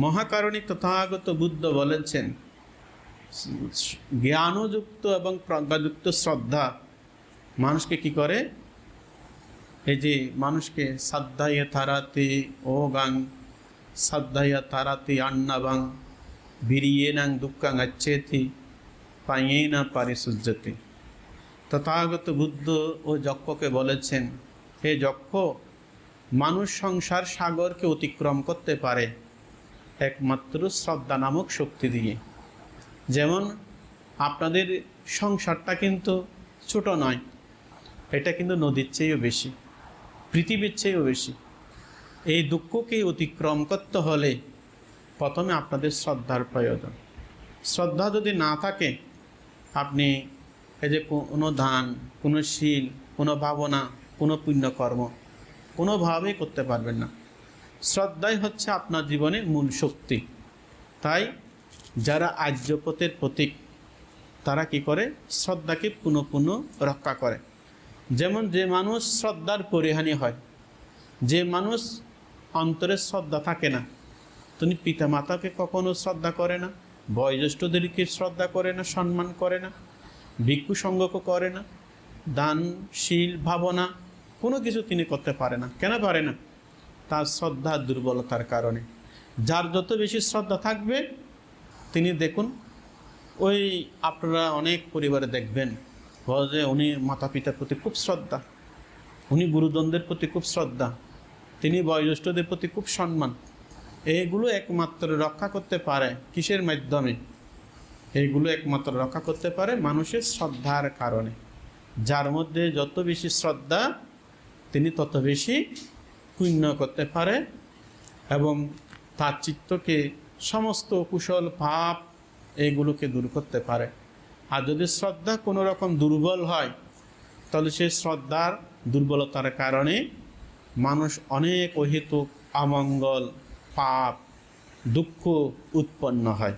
মহাকারণিক তথাগত বুদ্ধ বলেছেন, জ্ঞানযুক্ত এবং প্রজ্ঞাযুক্ত শ্রদ্ধা মানুষকে কি করে? এই যে মানুষকে শ্রদ্ধাইয়া তারাতে ও গাং শ্রদ্ধাইয়া তারাতে আন্নাবাং, বিরিয়ে নাং দুঃখাং আচ্ছেথি পাইয়ে না পারে সূর্যতে তথাগত বুদ্ধ ও যক্ষকে বলেছেন, হে যক্ষ, মানুষ সংসার সাগরকে অতিক্রম করতে পারে একমাত্র শ্রদ্ধা নামক শক্তি দিয়ে। যেমন আপনাদের সংসারটা কিন্তু ছোট নয়, এটা কিন্তু নদীর চেয়েও বেশি, পৃথিবীর চেয়েও বেশি। এই দুঃখকে অতিক্রম করতে হলে প্রথমে আপনাদের শ্রদ্ধার প্রয়োজন। শ্রদ্ধা যদি না থাকে, আপনি এই যে কোনো দান, কোনো শীল, কোনো ভাবনা, কোনো পুণ্যকর্ম কোনোভাবেই করতে পারবেন না। শ্রদ্ধাই হচ্ছে আপনার জীবনের মূল শক্তি। তাই যারা আর্যপথের প্রতীক, তারা কি করে? শ্রদ্ধাকে পুনঃ পুনঃ রক্ষা করে। যেমন যে মানুষ শ্রদ্ধার পরিহানি হয়, যে মানুষ অন্তরে শ্রদ্ধা থাকে না, তিনি পিতামাতাকে কখনো শ্রদ্ধা করে না, বয়োজ্যেষ্ঠদেরকে শ্রদ্ধা করে না, সম্মান করে না, ভিক্ষু সঙ্গকে করে না, দানশীল, ভাবনা, কোনো কিছু তিনি করতে পারে না। কেন পারে না? তার শ্রদ্ধা দুর্বলতার কারণে। যার যত বেশি শ্রদ্ধা থাকবে, তিনি দেখুন, ওই আপনারা অনেক পরিবারে দেখবেন যে উনি মাতা পিতার প্রতি খুব শ্রদ্ধা, উনি গুরুজনদের প্রতি খুব শ্রদ্ধা, তিনি বয়োজ্যেষ্ঠদের প্রতি খুব সম্মান। এইগুলো একমাত্র রক্ষা করতে পারে কিসের মাধ্যমে? এইগুলো একমাত্র রক্ষা করতে পারে মানুষের শ্রদ্ধার কারণে। যার মধ্যে যত বেশি শ্রদ্ধা, তিনি তত বেশি পুণ্য করতে পারে এবং তার চিত্তকে সমস্ত কুশল, পাপ এগুলোকে দূর করতে পারে। আর যদি শ্রদ্ধা কোনো রকম দুর্বল হয়, তাহলে সেই শ্রদ্ধার দুর্বলতার কারণে মানুষ অনেক অহেতুক, অমঙ্গল, পাপ, দুঃখ উৎপন্ন হয়।